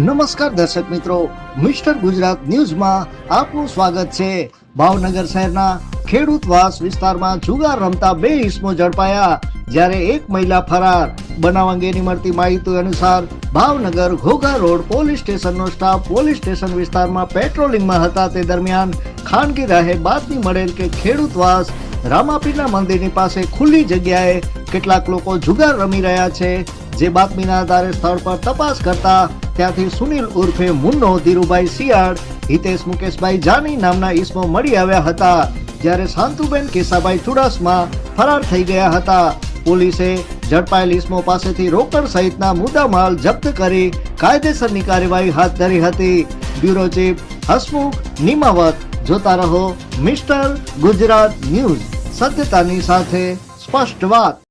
નમસ્કાર દર્શક મિત્રો, મિસ્ટર ગુજરાત ન્યૂઝમાં આપનું સ્વાગત છે. ભાવનગર શહેરના ખેડૂતવાસ વિસ્તારમાં જુગાર રમતા બે ઇસમો ઝડપાયા. જ્યારે એક મહિલા ફરાર. બનાવ અંગેની મળતી માહિતી અનુસાર ભાવનગર ઘોઘા રોડ પોલીસ સ્ટેશનનો સ્ટાફ પોલીસ સ્ટેશન વિસ્તારમાં પેટ્રોલિંગમાં હતા. તે દરમિયાન ખાનગી રાહે બાતમી મળેલ કે ખેડૂતવાસ રામાપીરના મંદિરની પાસે ખુલ્લી જગ્યાએ કેટલાક લોકો જુગાર રમી રહ્યા છે. જે બાતમીના આધારે સ્થળ પર તપાસ કરતા ત્યાંથી સુનિલ ઉર્ફે મુન્નો, ધીરુભાઈ શિયાળ, હિતેશ મુકેશભાઈ જાની નામના ઈસમો મળી આવ્યા હતા. જ્યારે શાંતુબેન કેસાભાઈ ચુડાસમા ફરાર થઈ ગયા હતા. પોલીસે ઝડપાયેલ ઈસમો પાસેથી રોકડ સહિતના મુદ્દામાલ જપ્ત કરી કાયદેસરની કાર્યવાહી હાથ ધરી હતી. બ્યુરો ચીફ હસમુખ નિમાવત, જોતા રહો મિસ્ટર ગુજરાત ન્યૂઝ. સત્યતાની સાથે સ્પષ્ટ વાત.